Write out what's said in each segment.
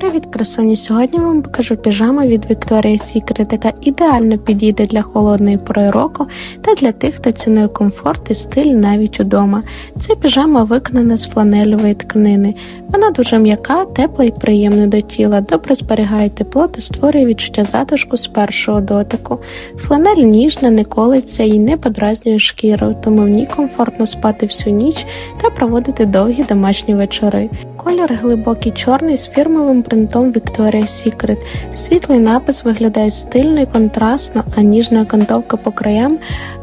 Привіт, красуні! Сьогодні вам покажу піжаму від Victoria's Secret, яка ідеально підійде для холодної пори року та для тих, хто цінує комфорт і стиль навіть удома. Ця піжама виконана з фланельової тканини. Вона дуже м'яка, тепла і приємна до тіла, добре зберігає тепло та створює відчуття затишку з першого дотику. Фланель ніжна, не колиться і не подразнює шкіру, тому в ній комфортно спати всю ніч та проводити довгі домашні вечори. Колір глибокий чорний з фірмовим принтом Victoria's Secret. Світлий напис виглядає стильно і контрастно, а ніжна окантовка по краям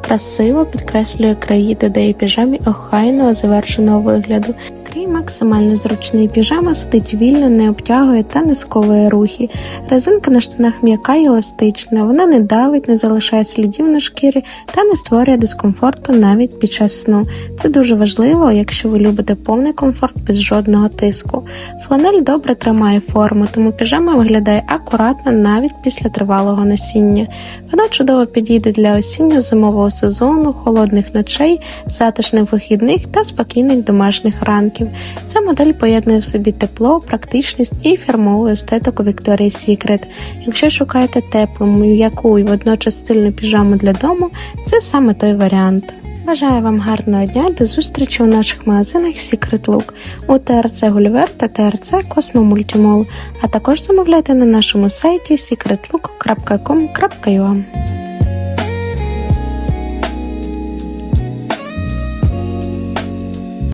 красиво підкреслює краї, додає піжамі охайного завершеного вигляду. Крій максимально зручний піжама сидить вільно, не обтягує та не сковує рухи. Резинка на штанах м'яка і еластична, вона не давить, не залишає слідів на шкірі та не створює дискомфорту навіть під час сну. Це дуже важливо, якщо ви любите повний комфорт без жодного тиску. Фланель добре тримає форму, тому піжама виглядає акуратно навіть після тривалого носіння. Вона чудово підійде для осінньо-зимового сезону, холодних ночей, затишних вихідних та спокійних домашніх ранків. Ця модель поєднує в собі тепло, практичність і фірмову естетику Victoria's Secret. Якщо шукаєте теплу, м'яку і водночас стильну піжаму для дому, це саме той варіант. Бажаю вам гарного дня. До зустрічі у наших магазинах Secret Look. У ТРЦ Гулівер та ТРЦ Космо Мультимол, а також замовляйте на нашому сайті secretlook.com.ua